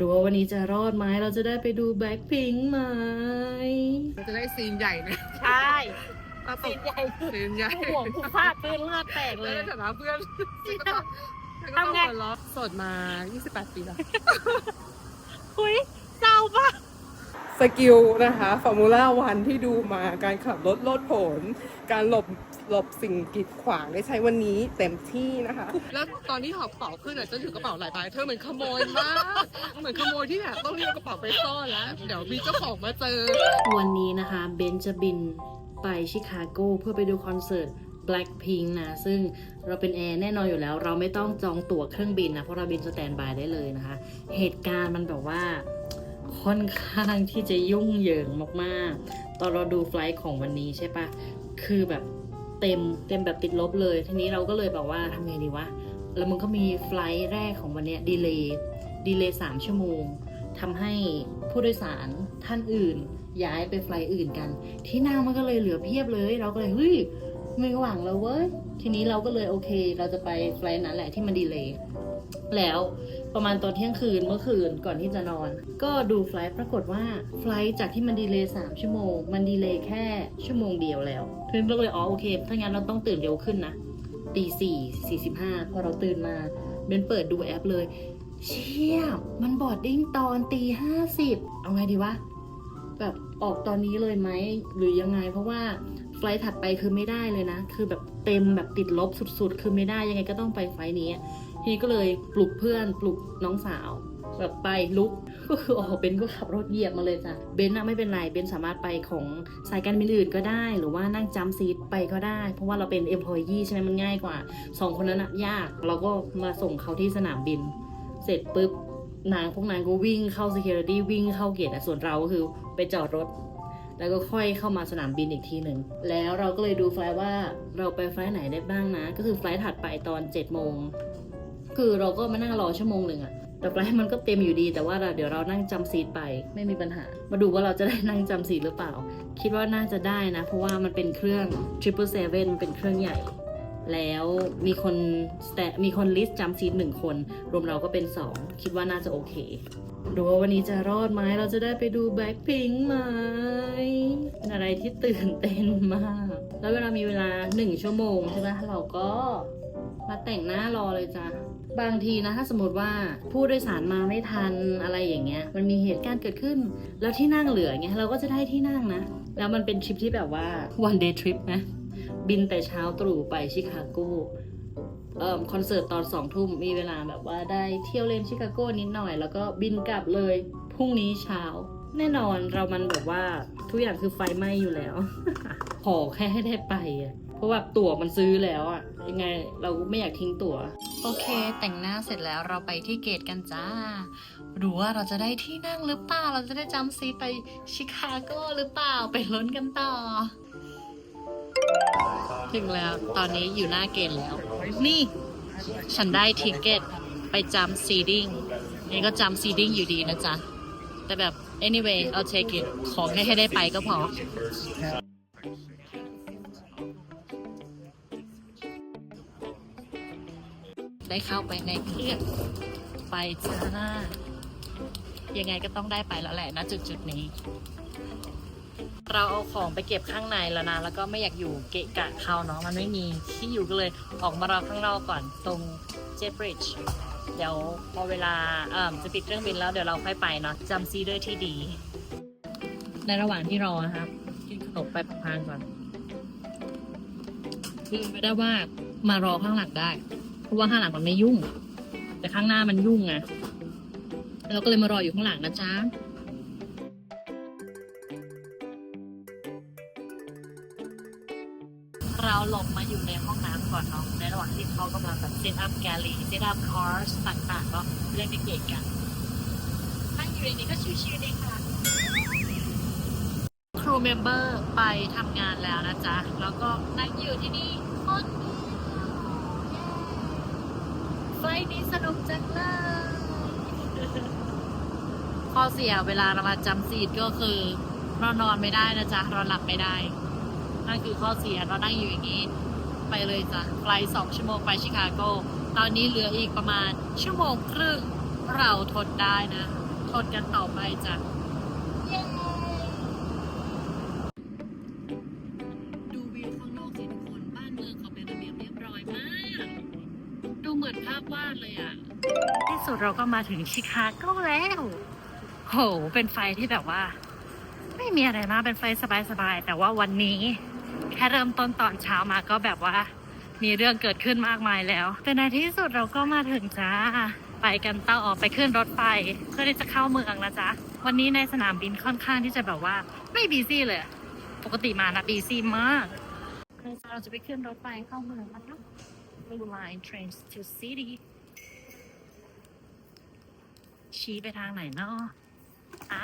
ดูว่าวันนี้จะรอดไหมเราจะได้ไปดูแบ็คพิงไหมเราจะได้ซีนใหญ่นะใช่มาตสีกใหญ่ซีนใหญ่ห่วงผู้พลาดปืนเลือดแตกเลแล้วยในฐานะเพื่อนทำไงก็ต้องหัวเราะโสดมา 28 ปีแล้วคุยเศร้าปะสกิลนะคะฟอร์มูล่าวันที่ดูมาการขับรถโลดโผนการหลบ หลบสิ่งกีดขวางได้ใช้วันนี้เต็มที่นะคะ แล้วตอนที่หอบกระเป๋าขึ้นอะจะถือกระเป๋าหลายใบเธอเหมือนขโมยมากเหมือนขโมยที่แบบต้องเรียกกระเป๋าไปซ่อนแล้ว เดี๋ยวมีเจ้าของมาเจอ วันนี้นะคะเบนจะบินไปชิคาโกเพื่อไปดูคอนเสิร์ต Blackpink นะ ซึ่งเราเป็นแอร์แน่นอนอยู่แล้ว เราไม่ต้องจองตั๋วเครื่องบินนะ เพราะเราบินสแตนบายได้เลยนะคะ เหตุการณ์มันแบบว่าค่อนข้างที่จะยุ่งเหยิงมากๆ ตอนเราดูไฟล์ของวันนี้ใช่ปะคือแบบ เต็มเต็มแบบติดลบเลย ทีนี้เราก็เลยแบบว่าทำไงดีวะแล้วมันก็มีไฟล์แรกของวันนี้ดีเลย์ดีเลย์สามชั่วโมงทำให้ผู้โดยสารท่านอื่น ย้ายไปไฟล์อื่นกัน ที่นั่งมันก็เลยเหลือเพียบเลย เราก็เลยเฮ้ยไม่หวังแล้วเว้ยทีนี้เราก็เลยโอเค เราจะไปไฟล์นั้นแหละที่มันดีเลย์ แล้วประมาณตอนเที่ยงคืนเมื่อคืนก่อนที่จะนอน ก็ดูไฟลท์ปรากฏว่าไฟลท์จากที่มันดีเลย์สามชั่วโมง มันดีเลย์แค่ชั่วโมงเดียวแล้วทีนี้เราก็เลยอ๋อโอเคถ้างั้นเราต้องตื่นเร็วขึ้นนะตีสี่สี่สิบห้าพอเราตื่นมาเบนเปิดดูแอปเลย เชี่ยมันบอดดิ้งตอนตีห้าสิบเอาไงดีวะ แบบออกตอนนี้เลยไหมหรือยังไง เพราะว่าไฟล์ถัดไปคือไม่ได้เลยนะ คือแบบเต็มแบบติดลบสุดๆ คือไม่ได้ยังไงก็ต้องไปไฟล์นี้ ทีนี้ก็เลยปลุกเพื่อนปลุกน้องสาวแบบไปลุกก็คืออ๋อเบนก็ขับรถเหยียบมาเลยจ้ะเบนน่ะไม่เป็นไรเบนสามารถไปของสายการบินอื่นก็ได้ หรือว่านั่งจัมซีทไปก็ได้ เพราะว่าเราเป็น employee ใช่ไหมมันง่ายกว่าสองคนนั้นอะยาก เราก็มาส่งเขาที่สนามบิน เสร็จปุ๊บนางพวกนางก็วิ่งเข้า security วิ่งเข้าเกตส่วนเราก็คือไปจอดรถ แล้วก็ค่อยเข้ามาสนามบินอีกทีหนึ่งแล้วเราก็เลยดูไฟล์ว่าเราไปไฟล์ไหนได้บ้างนะ ก็คือไฟล์ถัดไปตอน7จ็ดโมง คือเราก็มานั่งรอชั่วโมงหนึ่งอะแต่ไฟล์มันก็เต็มอยู่ดี แต่ว่าเดี๋ยวเรานั่งจำซีดไปไม่มีปัญหา มาดูว่าเราจะได้นั่งจำซีดหรือเปล่า คิดว่าน่าจะได้นะ เพราะว่ามันเป็นเครื่อง triple seven มันเป็นเครื่องใหญ่ แล้วมีคนแตมีคนลิสต์จำซีดหนึ่งคน รวมเราก็เป็นสองคิดว่าน่าจะโอเค ดูว่าวันนี้จะรอดไหมเราจะได้ไปดูแบ็คพิงไหมเป็นอะไรที่ตื่นเต้นมาก แล้วเวลามีเวลาหนึ่งชั่วโมงใช่ไหมเราก็มาแต่งหน้ารอเลยจ้ะบางทีนะถ้าสมมติว่าผู้โดยสารมาไม่ทันอะไรอย่างเงี้ย มันมีเหตุการณ์เกิดขึ้น แล้วที่นั่งเหลือเงี้ยเราก็จะได้ที่นั่งนะ แล้วมันเป็นทริปที่แบบว่า one day trip นะบินแต่เช้าตรู่ไปชิคาโก คอนเสิร์ตตอนสองทุ่มมีเวลาแบบว่าได้เที่ยวเล่นชิคาโกนิดหน่อย แล้วก็บินกลับเลยพรุ่งนี้เช้า แน่นอนเรามันแบบว่าทุกอย่างคือไฟไหม้อยู่แล้ว ขอแค่ให้ได้ไปอะเพราะว่าตั๋วมันซื้อแล้วอะยังไงเราไม่อยากทิ้งตั๋วโอเค แต่งหน้าเสร็จแล้วเราไปที่เกตกันจ้าดูว่าเราจะได้ที่นั่งหรือเปล่า เราจะได้จำซีไปชิคาโกหรือเปล่าไปลุ้นกันต่อ ถึงแล้วตอนนี้อยู่หน้าเกณฑ์แล้ว นี่ ฉันได้ทิกเก็ตไปจำซีดิ้งนี่ก็จำซีดิ้งอยู่ดีนะจ๊ะ แต่แบบ anyway I'll take it ขอแค่ให้ได้ไปก็พอได้เข้าไปในเครื่องไปจ้ายังไงก็ต้องได้ไปแล้วแหละนะจุดจุดนี้ เราเอาของไปเก็บข้างในแล้วนะ แล้วก็ไม่อยากอยู่เกะกะเขาเนาะมันไม่มีที่อยู่ก็เลยออกมารอข้างนอกก่อนตรงเจ็ตบริดจ์เดี๋ยวพอเวลาเอ่อจะปิดเครื่องบินแล้วเดี๋ยวเราค่อยไปเนาะจำซีด้วยที่ดี ในระหว่างที่รอนะครับกินขนมไปพังๆก่อนคือไม่ได้ว่ามารอข้างหลังได้ เพราะว่าข้างหลังมันไม่ยุ่ง แต่ข้างหน้ามันยุ่งไงเราก็เลยมารออยู่ข้างหลังนะจ๊ะ เราหลบมาอยู่ในห้องน้ำก่อนเนาะในระหว่างที่เขากำลังแบบเซตอัพแกลลี่เซตอัพคอร์สต่างๆก็เล่นเกมกันนั่งอยู่ในนี้ก็ชิวๆเองค่ะครูเมมเบอร์ไปทำงานแล้วนะจ๊ะ แล้วก็นั่งอยู่ที่นี่คนเดียวเย้ไฟล์นี้สนุกจังเลยข้อเสียเวลาเรามาจำซีดก็คือเรานอนไม่ได้นะจ๊ะเราหลับไม่ได้ นั่นคือข้อเสียเรานั่งอยู่อย่างนี้ ไปเลยจ้ะไฟสองชั่วโมงไปชิคาโก ตอนนี้เหลืออีกประมาณชั่วโมงครึ่งเราทนได้นะ ทนกันต่อไปจ้ะดูวิวข้างนอกสิทุกคนบ้านเมืองเขาเป็นระเบียบเรียบร้อยมากดูเหมือนภาพวาดเลยอะที่สุดเราก็มาถึงชิคาโกแล้ว โห เป็นไฟที่แบบว่า ไม่มีอะไรมากเป็นไฟสบายๆ แต่ว่าวันนี้ แค่เริ่มต้นตอนเช้ามาก็แบบว่า มีเรื่องเกิดขึ้นมากมายแล้ว แต่ในที่สุดเราก็มาถึงจ้า ไปกันต่อออกไปขึ้นรถไฟเพื่อที่จะเข้าเมืองนะจ๊ะ วันนี้ในสนามบินค่อนข้างที่จะแบบว่าไม่บีซี่เลย ปกติมานะบีซี่มากเราจะไปขึ้นรถไฟเข้าเมืองนะคะ Blue Line Trains to City ชี้ไปทางไหนเนาะอ่า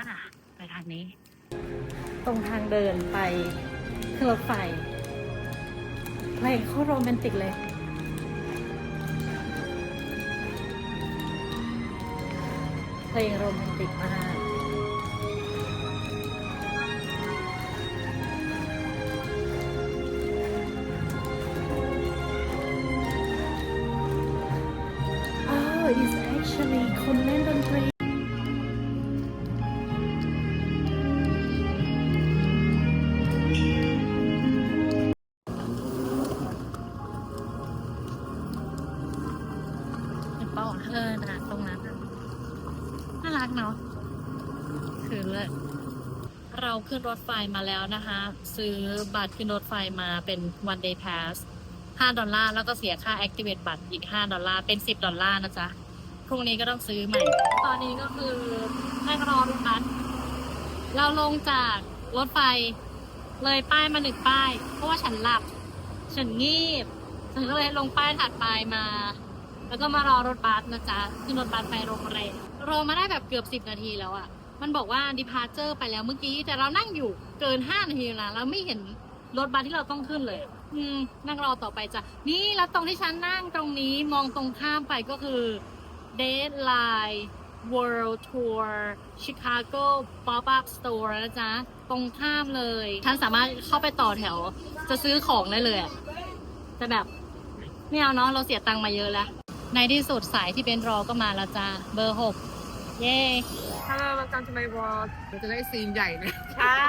ไปทางนี้ ตรงทางเดินไป ขึ้นรถไฟเพลงโคตรโรแมนติกเลยเพลงโรแมนติกมาก Oh it's actually คนเล่นดนตรี ขึ้นรถไฟมาแล้วนะคะ ซื้อบัตรขึ้นรถไฟมาเป็น one day pass 5 ดอลลาร์ แล้วก็เสียค่า activate บัตรอีก 5 ดอลลาร์ เป็น 10 ดอลลาร์นะจ๊ะ พรุ่งนี้ก็ต้องซื้อใหม่ ตอนนี้ก็คือนั่งรอรถบัสเราลงจากรถไฟเลยป้ายมาหนึ่งป้าย เพราะว่าฉันหลับ ฉันงีบ ฉันก็เลยลงป้ายถัดไปมา แล้วก็มารอรถบัสนะจ๊ะขึ้นรถบัสไปโรงแรมรอมาได้แบบเกือบสิบนาทีแล้วอะ มันบอกว่า departure ไปแล้วเมื่อกี้ แต่เรานั่งอยู่เกินห้านาทีแล้วนะเราไม่เห็นรถบัสที่เราต้องขึ้นเลย อืม นั่งรอต่อไปจ้ะ นี่แล้วตรงที่ฉันนั่งตรงนี้มองตรงข้ามไปก็คือ Deadline World Tour Chicago Pop-up Store นะจ๊ะ ตรงข้ามเลย ท่านสามารถเข้าไปต่อแถว จะซื้อของได้เลยอะแต่แบบ ไม่เอาเนาะเราเสียตังค์มาเยอะแล้ว ในที่สุดสายที่เป็นรอก็มาแล้วจ้าเบอร์หกเย้ ถ้าเราจำทำไมวอลเราจะได้ซีนใหญ่เลยใช่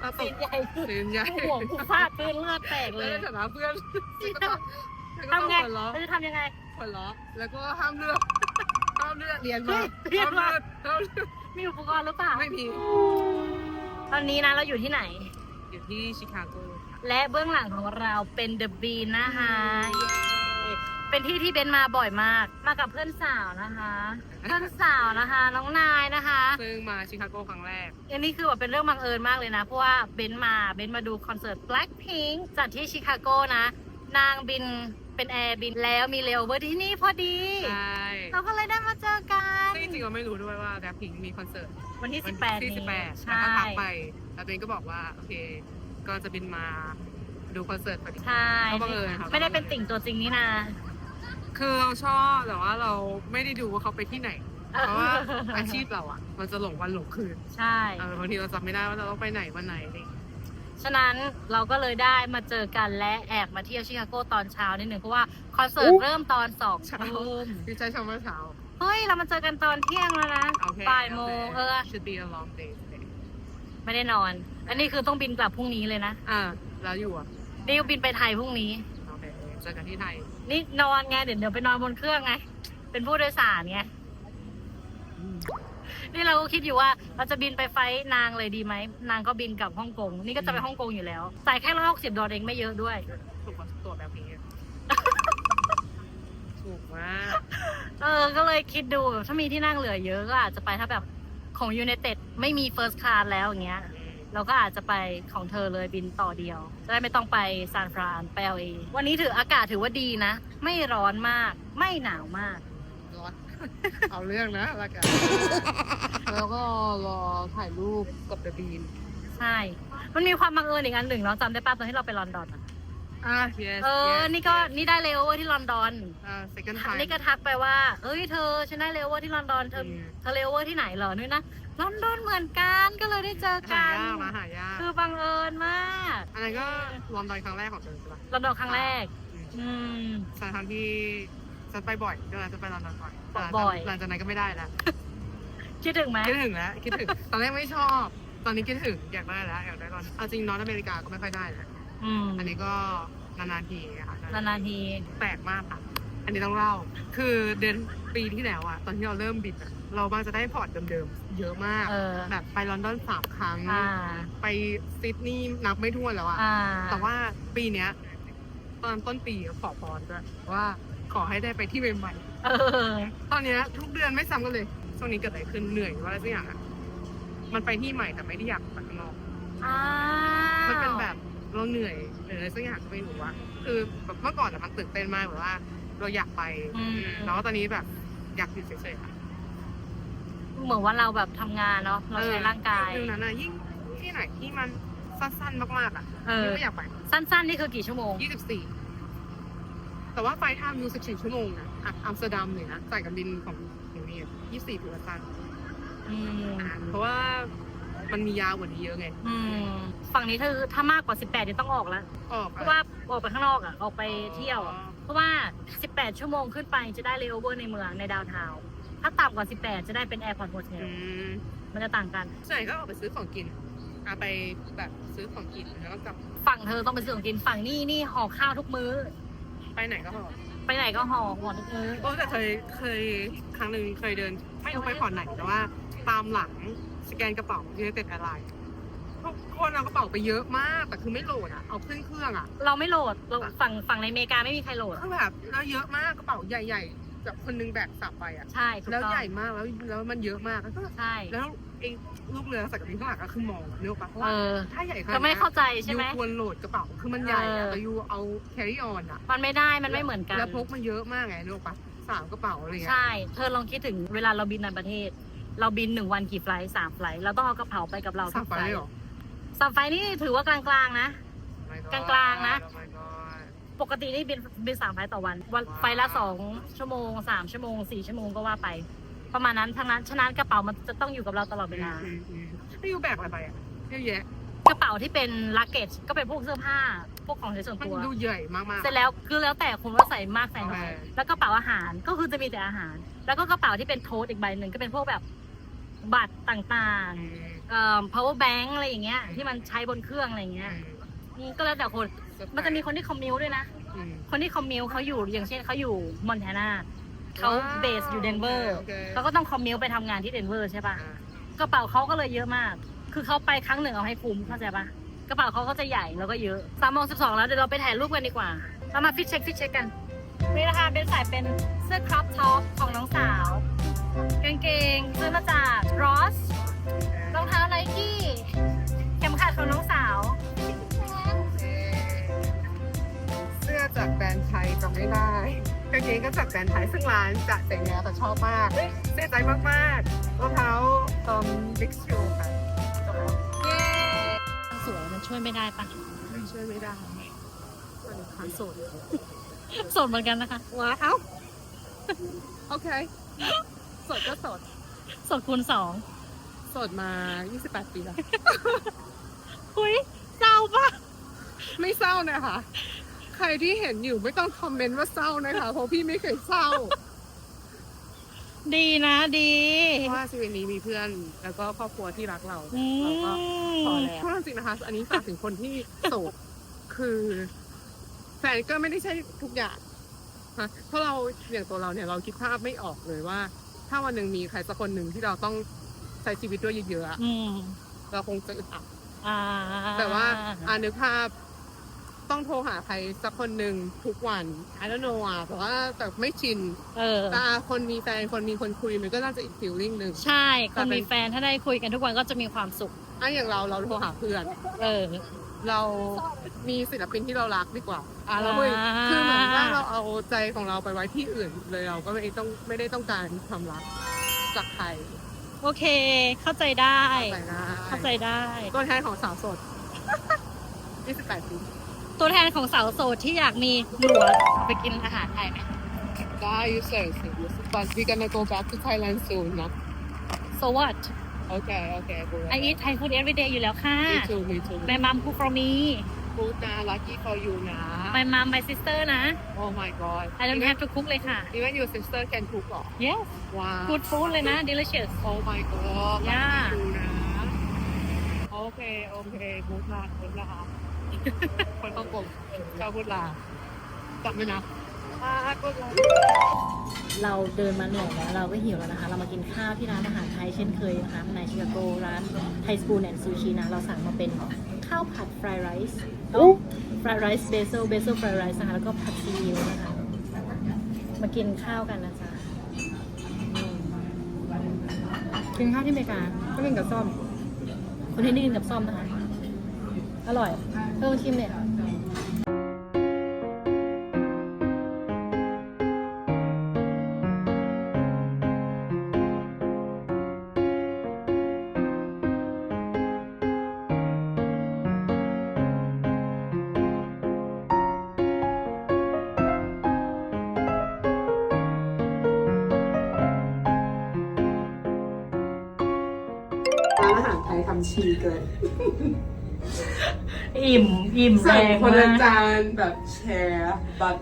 เราตสีกใหญ่ซีนใหญ่ห่วงกูฟาดปืนเลือดแตกเลแล้วย ในฐานะเพื่อนก็ต้องทำไงหัวเราะเราจะทำยังไง หัวเราะแล้วก็ห้ามเลือกห้ามเลือกเรียนมาเรียนห้ามมาเลือกห้ามเลือกมีอุปกรณ์หรือเปล่า ไม่มีตอนนี้นะเราอยู่ที่ไหน อยู่ที่ชิคาโกค่ะและเบื้องหลังของเราเป็นเดอะบีนนะคะเย้ เป็นที่ที่เบนมาบ่อยมาก มากับเพื่อนสาวนะคะ เพื่อนสาวนะคะ น้องนายนะคะ ซึ่งมาชิคาโกครั้งแรก อันนี้คือแบบเป็นเรื่องบังเอิญมากเลยนะ เพราะว่าเบนมาเบนมาดูคอนเสิร์ต Blackpink จัดที่ชิคาโกนะ นางบินเป็นแอร์บินแล้วมีเลเวอร์ที่นี่พอดี ใช่เราก็เลยได้มาเจอกันซึ่งจริงๆเราไม่รู้ด้วยว่าแบล็คพิงมีคอนเสิร์ตวันที่วัน18ที่นี้18ใช่ แล้วก็ทักไปแล้วตัวเองก็บอกว่าโอเค ก็จะบินมาดูคอนเสิร์ตพอดีใช่ ก็บังเอิญค่ะ ไม่ได้เป็นติ่งตัวจริงนี่นา คือเราชอบแต่ว่าเราไม่ได้ดูว่าเขาไปที่ไหน เพราะว่าอาชีพเราอะมันจะหลงวันหลงคืนใช่ เออบางทีเราจำไม่ได้ว่าเราต้องไปไหนวันไหนอะไรอย่างเงี้ย ฉะนั้นเราก็เลยได้มาเจอกันและแอบมาเที่ยวชิคาโกตอนเช้านิดหนึ่งเพราะว่าคอนเสิร์ตเริ่มตอนสองเช้า ทุ่มดีใจชมเมื่อเช้าเฮ้ย เรามาเจอกันตอนเที่ยงแล้วนะโอเค บ่ายโมงเออ should be a long day today ไม่ได้นอน อันนี้คือต้องบินกลับพรุ่งนี้เลยนะอ่าแล้วอยู่อะดิวบินไปไทยพรุ่งนี้โอ เคเจอกันที่ไทยนี่นอนไงเดี๋ยวเดี๋ยวไปนอนบนเครื่องไง เป็นผู้โดยสารไง นี่เราก็คิดอยู่ว่าเราจะบินไปไฟท์นางเลยดีไหม นางก็บินกลับฮ่องกง นี่ก็จะไปฮ่องกงอยู่แล้วจ่ายแค่ร้อยหกสิบดอลลาร์เองไม่เยอะด้วย ถูกกว่าตัวแบบนี้ ถูกมากเออ ก็เลยคิดดู ถ้ามีที่นั่งเหลือเยอะก็อาจจะไปถ้าแบบของยู n นเต็ดไม่มีเฟิร์สคลาสแล้วอย่างเงี้ย เราก็อาจจะไปของเธอเลยบินต่อเดียว จะได้ไม่ต้องไปซานฟรานไปเอเอวันนี้ถืออากาศถือว่าดีนะ ไม่ร้อนมาก ไม่หนาวมาก ร้อน เอาเรื่องนะแล้วกันแล้วก็รอถ่ายรูปกับเดอะบีน ใช่ มันมีความบังเอิญอีกอันหนึ่งเนาะจำได้ป่ะตอนที่เราไปลอนดอนอะ อะ yes เออ yes นี่ก็นี่ได้เลโอเวอร์ที่ลอนดอน อ่า second time นี่ก็ทักไปว่า เอ้ยเธอฉันได้เลโอเวอร์ที่ลอนดอนเธออืมเธอเลโอเวอร์ที่ไหนเหรอนู่นนะลอนดอนเหมือนกันก็เลยได้เจอหากันยากนะหายากคือบังเอิญมากอันนั้นก็ลอนดอนครั้งแรกของเธอใช่ปะลอนดอนครั้งแรก อืมอืม สถานที่ฉันไปบ่อยเดี๋ยวฉันไปลอนดอนบ่อยบ่อย หลังจากนั้นก็ไม่ได้แล้วคิดถึงไหมคิดถึงแล้วคิดถึงตอนแรกไม่ชอบ ตอนนี้คิดถึงอยากได้แล้วอยากได้ตอนเอาจริงนอตอเมริกาก็ไม่ค่อยได้นะ อืมอันนี้ก็นานๆทีค่ะนานๆทีแปลกมากค่ะ อันนี้ต้องเล่า คือเดือนปีที่แล้วอะตอนที่เราเริ่มบินอะเรามาจะได้พอร์ตเดิมๆ เยอะมาก เออ แบบไปลอนดอนสามครั้ง อ่า ไปซิดนีย์นับไม่ถ้วนแล้วอะอ่าแต่ว่าปีเนี้ย ตอนต้นปีขอพรด้วยว่าขอให้ได้ไปที่ใหม่เออ ๆตอนเนี้ยทุกเดือนไม่ซ้ำกันเลยช่วงนี้เกิดอะไรขึ้นเหนื่อยหรือว่าอะไรสักอย่างอะมันไปที่ใหม่แต่ไม่ได้อยากไปข้างนอก อ้าวมันเป็นแบบ เราเหนื่อยหรืออะไรสักอย่างก็ไม่รู้ว่าคือแบบเมื่อก่อนอะมันตื่นเต้นมากแบบว่า เราอยากไปอืม แล้วตอนนี้แบบอยากอยู่เฉยๆอะเหมือนว่าเราแบบทำงานเนาะเราใช้ร่างกาย ฟิลนั้นอะยิ่งที่ไหนที่มันสั้นๆมากๆอะเออไม่อยากไป สั้นๆนี่คือกี่ชั่วโมง 24 แต่ว่าไฟล์ไทม์อยู่14ชั่วโมงนะอะอัมสเตอร์ดัมเนี่ยนะสายการบินของหนูนี่24ถือว่าสั้นอืมเพราะว่า มันมียาวกว่านี้เยอะไง อืมฝั่งนี้คือถ้ามากกว่า 18เนี่ยต้องออกแล้ว ออกเพราะว่าออกไปข้างนอกอะ ออกไปเที่ยวอะเพราะว่า 18 ชั่วโมงขึ้นไปจะได้เลโอเวอร์ในเมืองในดาวน์ทาวน์ถ้าต่ำกว่า 18 จะได้เป็นแอร์พอร์ตโฮเทลอืมมันจะต่างกัน ส่วนใหญ่ก็ออกไปซื้อของกินอะไปแบบซื้อของกินแล้วก็กลับฝั่งเธอต้องไปซื้อของกิน ฝั่งนี่นี่ห่อข้าวทุกมื้อ ไปไหนก็พอไปไหนก็ห่อห่อทุกมื้อ โอ้แต่เคยเคยครั้งหนึ่งเคยเดิน ไม่รู้ไปผ่อนไหนแต่ว่า ตามหลังสแกนกระเป๋ายูเนเต็ดแอร์ไลน์ทุกคนเอากระเป๋าไปเยอะมาก แต่คือไม่โหลดอะ เอาขึ้นเครื่องอะ เราไม่โหลดเราฝั่งฝั่งในอเมริกาไม่มีใครโหลด คือแบบแล้วเยอะมากกระเป๋าใหญ่ๆแบบคนนึงแบกสับไปอะ ใช่ถูกแล้วต้องใหญ่มากแล้วแล้วมันเยอะมากแล้วก็ใช่ แล้วไอ้ลูกเรือใส่กระดิ่งข้างหลังก็คือมองอะนึกออกปะเพราะเอว่าอถ้าใหญ่ขนาดก็ไม่เข้าใจใช่ไหมยูควรโหลดกระเป๋าคือมันใหญ่อะเออ แต่ยูเอา carry on อะมันไม่ได้มันไม่เหมือนกัน แล้วพกมาเยอะมากไงนึกออกปะสามกระเป๋าอะไรเงี้ย ใช่ เธอลองคิดถึงเวลาเราบินในประเทศ เราบินหนึ่งวันกี่ไฟลท์สามไฟลท์เราต้องเอากระเป๋าไปกับเราสัทุบกไปไฟลเลยท์เหรอสามไฟลท์นี่ถือว่ากลางๆนะ Oh my god กลางๆนะ Oh my god ปกตินี่บินบินสามไฟลท์ต่อวัน วันไฟลท์ละสองชั่วโมงสามชั่วโมงสี่ชั่วโมงก็ว่าไป ประมาณนั้นทั้งนั้นฉะนั้นกระเป๋ามันจะต้องอยู่กับเราตลอดเวลาอืมอืมไม่ยูแบกอะไรไปอะเยอะแยะกระเป๋าที่เป็นลักเกจก็เป็นพวกเสื้อผ้า พวกของใช้ส่วนมันตัวดูใหญ่มากๆเสร็จแล้วคือแล้วแต่คุณว่าใส่มากใส่น้อยโอเคแล้วกระเป๋าอาหารก็คือจะมีแต่อาหาร แล้วก็กระเป๋าที่เป็นโทสอีกใบหนึ่งก็เป็นพวกแบบ บัตรต่างอืมๆเอ่อ power bank อะไรอย่างเงี้ยที่มันใช้บนเครื่องอะไรอย่างเงี้ยอืมก็แล้วแต่คน มันจะมีคนที่คอมมิวด้วยนะ อืม คนที่คอมมิวเขาอยู่อย่างเช่นเขาอยู่มอนแทนาเขาว้าวเบสอยู่เดนเวอร์โอเค เขาก็ต้องคอมมิวไปทำงานที่เดนเวอร์ใช่ปะ อ่ากระเป๋าเขาก็เลยเยอะมาก คือเขาไปครั้งหนึ่งเอาให้คุ้มเข้าใจปะกระเป๋าเขาก็จะใหญ่แล้วก็เยอะสามโมงสิบสองแล้วเดี๋ยวเราไปถ่ายรูปกันดีกว่า เรามาฟิชเช็คฟิชเช็คกัน นี่นะคะเป็นสายเป็นเสื้อครอปท็อปของน้องสาว กางเกงซื้อมาจากรอสรองเท้าไนกี้เข็มขัดของน้องสาว เสื้อจากแบรนด์ไทยจำไม่ได้กางเกงก็จากแบรนด์ไทยซึ่งร้านจะเจ๋งแล้วแต่ชอบมากเสื้อใจมากๆรองเท้าตอมบิ๊กชูค่ะจบแล้วเย้สวยมันช่วยไม่ได้ปะช่วยไม่ได้สวัสดีค่ะโสดสดเหมือนกันนะคะว้าวเอ้าโอเคโสดก็โสด สดคูณสองโสดมา 28 ปีแล้วคุยเศร้าปะไม่เศร้านะคะ ใครที่เห็นอยู่ไม่ต้องคอมเมนต์ว่าเศร้านะคะ เพราะพี่ไม่เคยเศร้า ดีนะดี เพราะว่าชีวิตนี้มีเพื่อน แล้วก็ครอบครัวที่รักเราอืเราก็มพอแล้วพูดจริงๆนะคะ อันนี้ฝากถึงคนที่โสดคือ แฟนก็ไม่ได้ใช่ทุกอย่างนะเพราะเราอย่างตัวเราเนี่ยเราคิดภาพไม่ออกเลยว่า ถ้าวันหนึ่งมีใครสักคนหนึ่งที่เราต้องใช้ชีวิตด้วยเยอะๆอะอืมเราคงจะอึดอัด อ่าแต่ว่าอ่านึกภาพต้องโทรหาใครสักคนหนึ่งทุกวัน I don't know อะแต่ว่าแต่ไม่ชินเออ แต่คนมีแฟนคนมีคนคุยมันก็น่าจะอีกฟิลลิ่งหนึ่ง ใช่คแต่นเป็นมีแฟนถ้าได้คุยกันทุกวันก็จะมีความสุข อะอย่างเราเราโทรหาเพื่อน เออ เรามีศิลปินที่เรารักดีกว่า อะเราไม่อ่าคือเหมือนว่าเราเอาใจของเราไปไว้ที่อื่นเลยเราก็ไม่ต้องไม่ได้ต้องการความรักจากใครโอเค เข้าใจได้แต่นะเข้าใจได้ตัวแทนของสาวโสด28ปีตัวแทนของสาวโสดที่อยากมีหนวดไปกินอาหารไทยไหมได้ you say but we gonna go back to Thailand soon นะ so what Okay okay go I eat Thai food every day อยู่แล้วค่ะ me too me too My mom cook for me ฟูดนะ lucky for you นะ My mom my sister นะ oh my god I don't have to cook เลยค่ะ even your sister can cook เหรอ Yes ว้าว good food เลยนะ delicious oh my god Yeah lucky you นะ โอเคโอเคพูดลาพูดลาคนต้องกลมชอบพูดลาจับไหมนะอ่าพูดลาเราเดินมาเหนื่อยแล้วเราก็หิวแล้วนะคะ เรามากินข้าวที่ร้านอาหารไทยเช่นเคยนะคะในชิคาโกร้านไทยสกูแอนซูชินะ เราสั่งมาเป็น ข้าวผัดฟรายไรซ์ฟรายไรซ์เบเซลเบเซลฟรายไรซ์นะคะแล้วก็ผัดซีอิ๊วนะคะ มากินข้าวกันนะจ๊ะอืมกินข้าวที่อเมริกาก็กินกับซ่อม คนที่นี่กินกับซ่อมนะคะ อร่อยเพิ่มชิมเนี่ย ทยทำชีเกินอิ่ม อิ่มแรสั่งงคนละมาก จานแบบแชร์บัต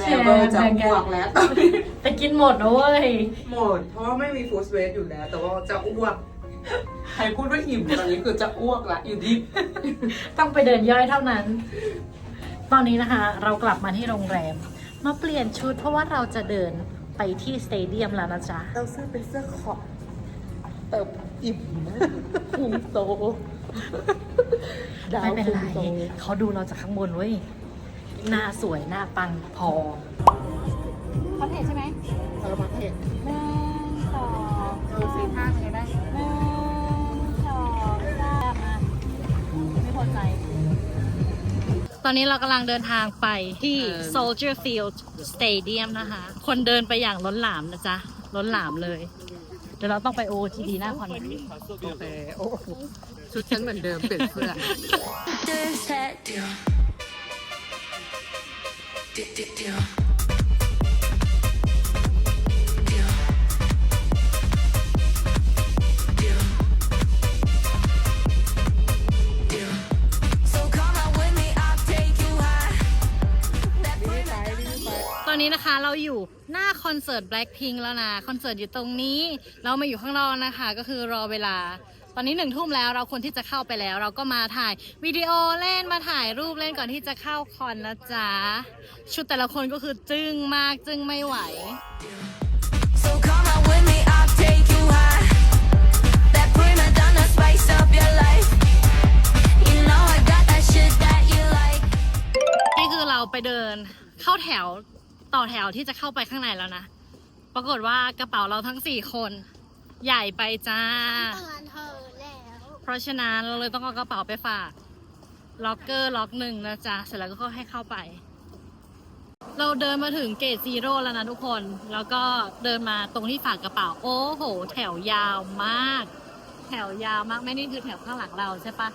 แชร์ whatever จะแบ่งกัน อ้วกแล้วตอนนี้แต่กินหมดนะเว้ย หมด เพราะว่าไม่มีฟู้ดเวสอยู่แล้ว แต่ว่าจะอ้วก ใครพูดว่าอิ่มตอนนี้คือจะอ้วกละอยู่ดีต้องไปเดินย่อยเท่านั้น ตอนนี้นะคะ เรากลับมาที่โรงแรม มาเปลี่ยนชุดเพราะว่าเราจะเดินไปที่สเตเดียมแล้วนะจ๊ะ เราเสื้อเป็นเสื้อขอบเติบอิ่มมาก พุงโตดาวไม่เป็นไร พุงโตเขาดูเราจากข้างบนเว้ย หน้าสวยหน้าปังพอเขาเห็นใช่ไหมเออมาเทศหนึ่งสองเออสีผ้าเป็นไงบ้างหนึ่งสองสามอะไม่พอใจ ตอนนี้เรากำลังเดินทางไปที่ Soldier Field Stadium นะคะ คนเดินไปอย่างล้นหลามนะจ๊ะ ล้นหลามเลย เดี๋ยวเราต้องไป OTD หน้าคอนโอเคโอ้โหชุดฉันเหมือนเดิมเปลี่ยนเสื้อ this head deal. Deal, deal, deal. Deal. นนี้นะคะเราอยู่หน้าคอนเสิร์ต Blackpink แล้วนะ คอนเสิร์ตอยู่ตรงนี้ เรามาอยู่ข้างนอกนะคะ ก็คือรอเวลา ตอนนี้หนึ่งทุ่มแล้วเราควรที่จะเข้าไปแล้ว เราก็มาถ่ายวิดีโอเล่นมาถ่ายรูปเล่นก่อนที่จะเข้าคอนนะจ๊ะ ชุดแต่ละคนก็คือจึ้งมากจึ้งไม่ไหว So come out with me, I'll take you high. That prima donna spice up your life. You know I got that shit that you like. นี่คือเราไปเดินเข้าแถว ต่อแถวที่จะเข้าไปข้างในแล้วนะ ปรากฏว่ากระเป๋าเราทั้งสี่คน ใหญ่ไปจ้าเพราะฉะนั้นเราเลยต้องเอากระเป๋าไปฝากล็อกเกอร์ล็อกหนึ่งนะจ๊ะเสร็จแล้วก็ให้เข้าไป เราเดินมาถึงเกตซีโร่แล้วนะทุกคน แล้วก็เดินมาตรงที่ฝากกระเป๋า โอ้โห แถวยาวมาก แถวยาวมากไม่นี่คือแถวข้างหลังเราใช่ปะ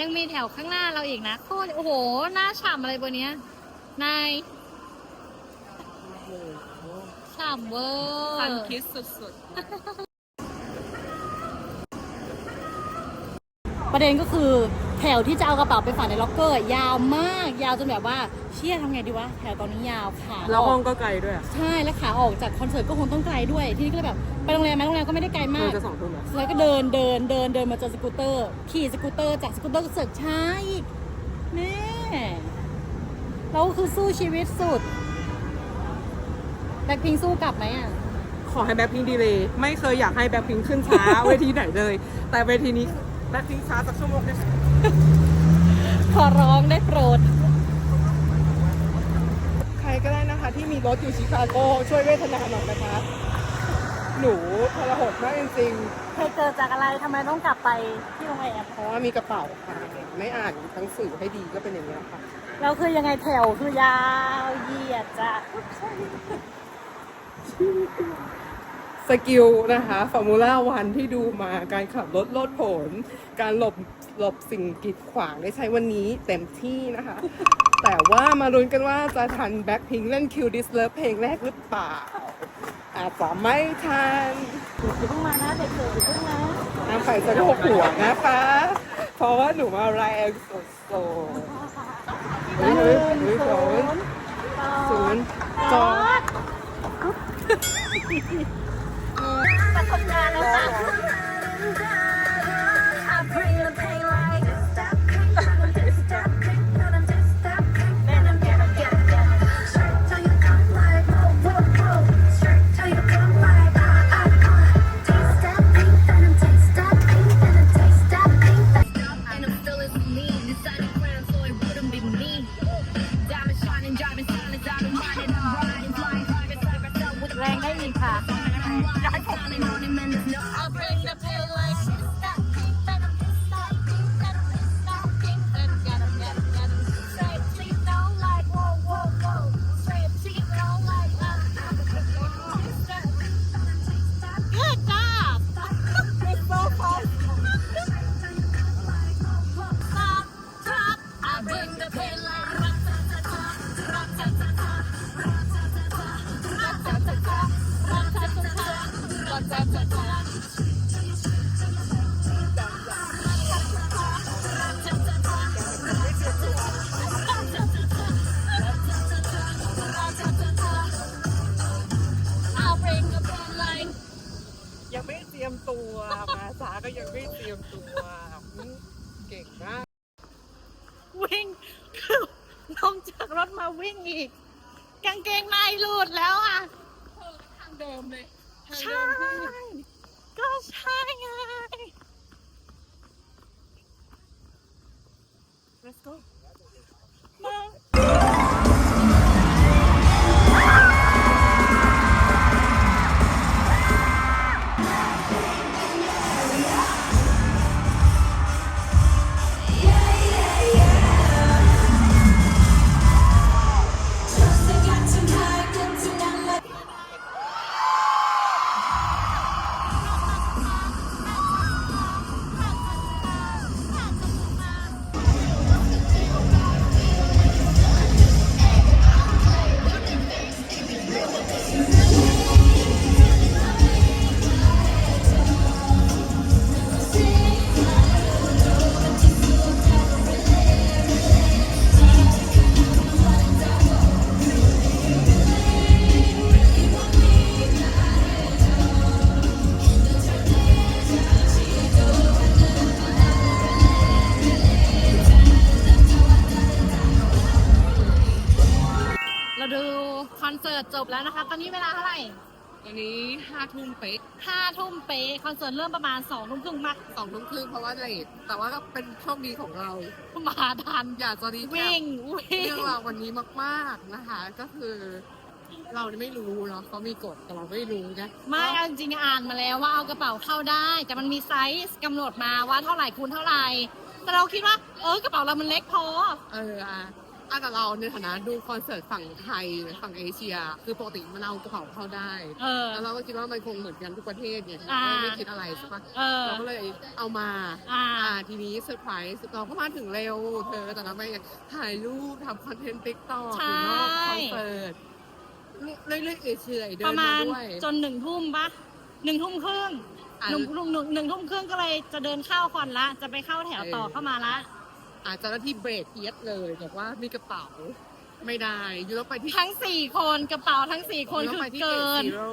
ยังมีแถวข้างหน้าเราอีกนะโคตรโอ้โหหน้าฉ่ำอะไรบนเนี้ยนาย ฉ่ำเวอร์คันคิดสุดประเด็นก็คือแถวที่จะเอากระเป๋าไปฝากในล็อกเกอร์ ยาวมาก ยาวจนแบบว่าเชี่ยทำไงดีวะ แถวตอนนี้ยาวขาๆแล้วอห้ออกงก็ไกลด้วยอะใช่แล้วขาออกจากคอนเสิร์ตก็คงต้องไกลด้วย ทีนี้ก็เลยแบบ ไปโรงแรมไหมโรงแรมก็ไม่ได้ไกลมัมานกจะสองทุ่มแล้วแล้วก็เดินเดินเดินเดินมาเจอสกูตเตอร์ ขี่สกูตเตอร์จากสกูตเตอร์ก็เสิร์ฟช้าอีกแน่เราก็คือสู้ชีวิตสุด แบ็คพิงสู้กลับไหมอะ ขอให้แบ็คพิงดีเลยไม่เคยอยากให้แบ็คพิงขึ้นช้า เวทีไหนเลย แต่เวทีนี้แบ็คพิงช้าสักชั่วโมงได้ขอร้องได้โปรด ใครก็ได้นะคะ ที่มีรถอยู่ชิคาโกช่วยเวทนาหน่อยนะคะ หนูทรหดมากจริงเคยเกิดจากอะไรทำไมต้องกลับไปที่โรงแรมๆเพราะว่ามีกระเป๋าค่ะไม่อ่านหนังสือให้ดีก็เป็นอย่างนี้ยค่ะแล้วคือยังไงแถวคือยาวเหยียดจ้ะ สกิลนะคะฟอร์มูล่าวันที่ดูมาการขับรถโลดโผนการหลบหลบสิ่งกีดขวางได้ใช้วันนี้เต็มที่นะคะ แต่ว่ามาลุ้นกันว่าจะทันแบ็คพิงเล่นคิวดิสเลิฟเพลงแรกหรือเปล่า อาจจะไม่ทันอย่าเพิ่งมานะเด็กเกิดอย่าเพิ่งนะน้ำไข่จะโขกหัวนะคะฟเพราะว่าหนูมาแรงสดโซเฮ้ยเฮ้ยเฮ้ยศูนย์ศูนย์สอง ประสบการณ์แล้วค่ะ ก็ยังไม่เตรียมตัวอืมเก่งมาก วิ่งลงจากรถมาวิ่งอีก กางเกงในหลุดแล้วอะ ทางเดิมเลยทางใช่เดิมที่ก็ใช่ไง let's go เร อนนี้เวลาเท่าไหร่ตอนนี้ห้าทุ่มเป๊ะห้าทุ่มเป๊ะคอนเสิร์ตเริ่มประมาณสองทุ่มครึ่งมาสองทุ่มครึ่งเพราะว่าเลทแต่ว่าก็เป็นโชคดีของเรา มาทันอยากจะรีแควิ่งปวิ่งเรื่องราววันนี้มากๆนะคะ ก็คือ เราไม่รู้เนาะเขามีกฎแต่เราไม่รู้นะไม่เอาจริงๆอ่านมาแล้วว่าเอากระเป๋าเข้าได้ แต่มันมีไซส์กำหนดมาว่าเท่าไหร่คูณเท่าไหร่ แต่เราคิดว่า เออกระเป๋าเรามันเล็กพอ เอออะ อะแต่เราในฐานะดูคอนเสิร์ตฝั่งไทยฝั่งเอเชีย คือปกติมันเอากระเป๋าเข้าได้เออ แล้วเราก็คิดว่ามันคงเหมือนกันทุกประเทศเนี่ยอ่าไม่ไม่คิดอะไรใช่ปะเออเราก็เลยเอามาอ่า ทีนี้เซอร์ไพรส์เราก็มาถึงเร็วเธอแต่เราไม่ถ่ายรูปทำคอนเทนต์ติ๊กต็อกใช่อยู่นอกคอนเสิร์ตเรื่อยๆเอเชียเดิปนระมามาณด้วย จนหนึ่งทุ่มปะหนึ่งทุ่มครึ่งอะหนึ่งทุ่มหนึ่งหนึ่งทุ่มครึ่งก็เลยจะเดินเข้าคอนละ จะไปเข้าแถวต่อเออ เข้ามาละ อาจจะที่เบรกเอียดเลยบอกว่ามีกระเป๋าไม่ได้ยูต้องไปที่ทั้งสี่คนกระเป๋าทั้งสี่คนยูต้คืงอไปที่เกิน ซีโร่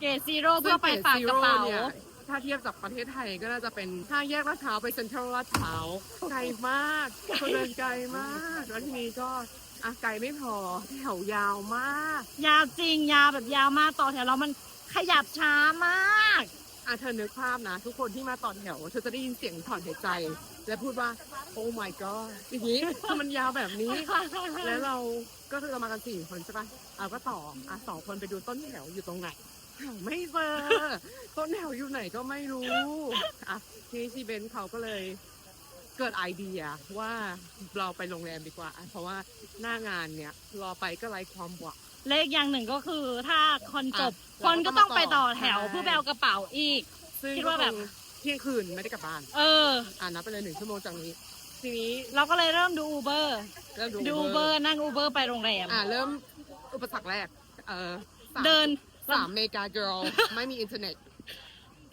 เกรดซีโร่เพื่อไปฝากกระเป๋านี่ยถ้าเทียบจากประเทศไทยก็น่าจะเป็นถ้าแยกลาดพร้าวไปเซ็นทรัลลาดพร้าวไกลมากคนเดินไกลมากแล้วทีนี้ก็อะไกลไม่พอแถวยาวมาก ยาวจริงยาวแบบยาวมากต่อแถวเรามันขยับช้ามาก อะเธอนึกภาพนะ ทุกคนที่มาต่อแถวเธอจะได้ยินเสียงถอนหายใจ และพูดว่า โอ้ my god อย่างนี้คือมันยาวแบบนี้ แล้วเราก็คือเรามากันสี่คนใช่ปะเอาก็ต่ออะสองคนไปดูต้นแถวอยู่ตรงไหนไม่เจอต้นแถวอยู่ไหนก็ไม่รู้อะทีนี้ชีเบนเขาก็เลยเกิดไอเดียว่าเราไปโรงแรมดีกว่า เพราะว่าหน้างานเนี่ยรอไปก็ไร้ความหวัง เลขอย่างหนึ่งก็คือถ้าคนจบ อะคนก็ต้องไปต่อเราก็ต้องมาต่อแถวใช่ เพื่อไปเอากระเป๋าอีก ซึ่งคิดว่าแบบ ก็คงเที่ยงคืนไม่ได้กลับบ้าน เออ อ่านับไปเลยหนึ่งชั่วโมงจากนี้ ทีนี้เราก็เลยเริ่มดูอูเบอร์ เริ่มดูอูเบอร์นั่งอูเบอร์ไปโรงแรม อ่าเริ่มอุปสรรคแรก เออสามเดิน สามเมกาเกิร์ลไม่มีอินเทอร์เน็ต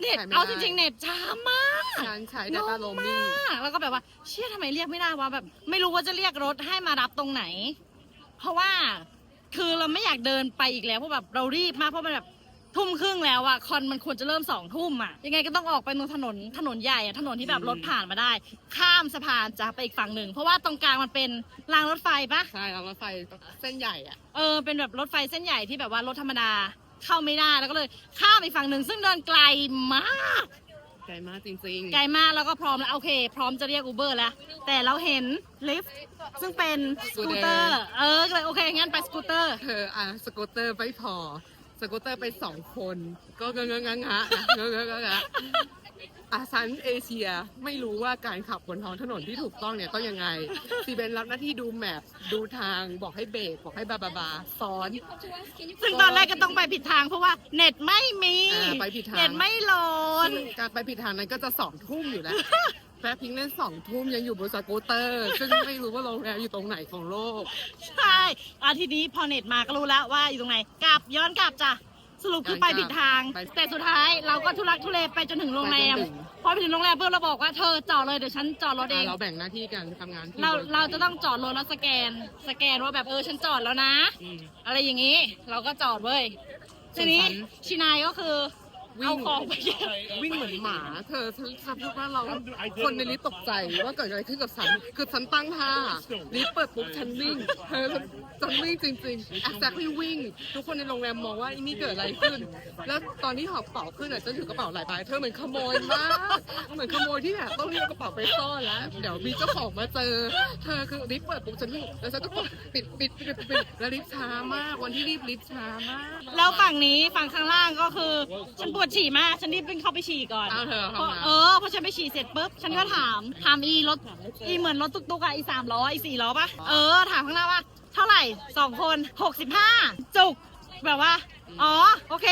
เน็ตใช้ไม่เอาได้จริงๆ เน็ตช้ามากฉันใช้ data งง roaming มาก แล้วก็แบบว่า เชื่อทำไมเรียกไม่ได้วะแบบ ไม่รู้ว่าจะเรียกรถให้มารับตรงไหน เพราะว่า คือเราไม่อยากเดินไปอีกแล้วเพราะแบบเรารีบมากเพราะมันแบบทุ่มครึ่งแล้วอะคอนมันควรจะเริ่มสองทุ่มอะยังไงก็ต้องออกไปตรงถนนถนนใหญ่อะถนนที่แบบอืมรถผ่านมาได้ ข้ามสะพานจะไปอีกฝั่งหนึ่ง เพราะว่าตรงกลางมันเป็นรางรถไฟปะใช่แล้วรถไฟเส้นใหญ่อะเออเป็นแบบรถไฟเส้นใหญ่ที่แบบว่ารถธรรมดาเข้าไม่ได้แล้วก็เลยข้ามไปฝั่งหนึ่งซึ่งเดินไกลมาก ไกลมากจริงไกลมากแล้วก็พร้อมแล้วโอเค พร้อมจะเรียกอูเบอร์แล้ว แต่เราเห็นลิฟต์ซึ่งเป็นสกูตเตอร์ เออก็เลยโอเค งั้นไปสกูตเตอร์ๆเธออะสกูตเตอร์ไม่พอ สกูตเตอร์ไปสองคน ก็เงอะเงอะงะงะนะเงอะเงอะงะงะ อาซันเอเชียไม่รู้ว่าการขับบนท้องถนนที่ถูกต้องเนี่ยต้องยังไงซีเบนรับหน้าที่ดูแมพดูทางบอกให้เบรกบอกให้บาบาบาซ้อน ซึ่งตอนแรกก็ต้องไปผิดทางเพราะว่าเน็ตไม่มีอ่าไปผิดทาง เน็ตไม่โหลดซึ่งการไปผิดทางนั้นก็จะสองทุ่มอยู่แล้วแฟร์พิงเล่นสองทุ่มยังอยู่บนสกูตเตอร์ ซึ่งไม่รู้ว่าโรงแรมอยู่ตรงไหนของโลก ใช่อาทีนี้พอเน็ตมาก็รู้แล้วว่าอยู่ตรงไหนกลับย้อนกลับจ้ะ สรุปคือไปผิดทางไปแต่สุดท้ายเราก็ทุลักทุเลไปจนถึงโรงแรมไปจนถึงพอไปถึงโรงแรมเพื่อนเราบอกว่าเธอจอดเลยเดี๋ยวฉันจอดรถเอง เราแบ่งหน้าที่กันทำงานที่เราวิร์กเราจะต้องจอดรถแล้วสแกน สแกนว่าแบบเออฉันจอดแล้วนะอืมอะไรอย่างนี้ เราก็จอดเว้ยส่ทีวนนี้ฉันชินายก็คือ วิ่เอางของไปเก็บ วิ่งเหมือนหมา เธอฉันฉันพูดว่าเราคนในลิฟต์ตกใจว่าเกิดอะไรขึ้นกับฉันคือฉันตั้งท่าลิฟต์เปิดปุ๊บฉันวิ่งเธอฉันฉันวิ่งจริงๆ exactly วิ่ง ทุกคนในโรงแรมมองว่าอีนี่เกิดอะไรขึ้น แล้วตอนที่หอบกระเป๋าขึ้นอะฉันถือกระเป๋าหลายใบเธอเหมือนขโมยมากเหมือนขโมยที่แบบต้องเรียกกระเป๋าไปซ่อนแล้วเดี๋ยวมีเจ้าของมาเจอ เธอคือลิฟต์เปิดปุ๊บฉันวิ่งแล้วฉันก็กดปิดปิดปิดปิดแล้วลิฟต์ช้ามากวันที่รีบลิฟต์ช้ามาก แล้วฝั่งนี้ฝั่งข้างล่างก็คือ ฉันปวดฉี่มากฉันรีบวิ่งเข้าไปฉี่ก่อนเอาเธอพอทำงานเออพอฉันไปฉี่เสร็จปุ๊บฉันก็ถามถามอีรถอีเหมือนรถตุ๊กๆอะอีสามล้ออีสี่ล้อปะเออถามข้างหน้าว่า เท่าไหร่สองคนหกสิบห้าจุกแบบว่า อ๋อ โอเค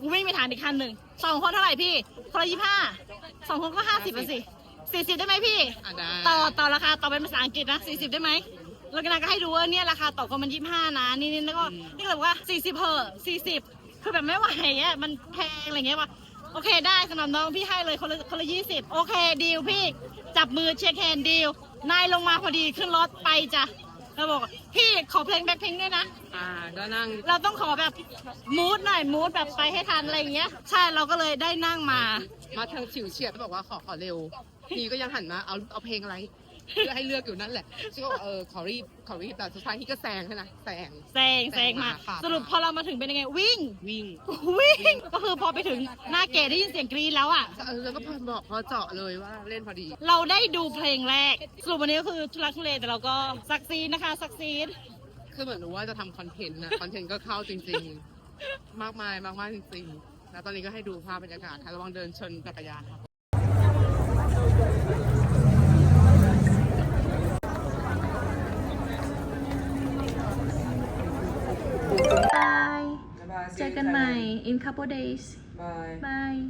กูวิ่งไปถามอีกคันหนึ่งสองคนเท่าไหร่พี่คนละยี่ห้าสองคนก็ห้าสิบสิสี่สิบได้ไหมพี่ อะได้ต่อต่อราคาต่อเป็นภาษาอังกฤษนะสี่สิบได้ไหมแล้วก็นางก็ให้ดูว่าเนี่ยราคาต่อคนมันยี่ห้านะนี่นี่แล้วก็นี่ก็เลยบอกว่าสี่สิบเหอะสี่สิบ คือแบบไม่ไหวอะมันแพงอะไรเงี้ยว่ะโอเคได้สำหรับน้องพี่ให้เลยคนละคนละยี่สิบโอเคดีลพี่จับมือเช็คแฮนด์ดีลนายลงมาพอดีขึ้นรถไปจ้ะแล้วบอกว่าพี่ขอเพลงแบ็คพิงด้วยนะ อ่าก็นั่งเราต้องขอแบบมูดหน่อยมูดแบบไปให้ทันอะไรอย่างเงี้ย ใช่เราก็เลยได้นั่งมา มาทางฉิวเฉียดแล้วบอกว่าขอขอเร็ว พี่ก็ยังหันมาเอาเอาเพลงอะไร เพื่อให้เลือกอยู่นั่นแหละฉันก็บอกเออขอรีบขอรีบแต่สุดท้ายพี่ก็แซงใช่ไหมแซง แซงแซงมาปาดมาสรุปพอเรามาถึงเป็นยังไงวิ่ง วิ่ง วิ่ง ก็คือพอไปถึงหน้าเกตได้ยินเสียงกรี๊ดแล้วอะ เออแล้วก็พอบอกพอเจาะเลยว่าเล่นพอดี เราได้ดูเพลงแรก สรุปวันนี้ก็คือทุลักทุเลแต่เราก็ซักซีดนะคะซักซีดคือเหมือนรู้ว่าจะทำคอนเทนต์นะคอนเทนต์ก็เข้าจริงๆ มากมายมากมากจริงๆ แล้วตอนนี้ก็ให้ดูภาพบรรยากาศค่ะระวังเดินชนจักรยานครั บ Bye เจอกันใหม่ in couple days Bye Bye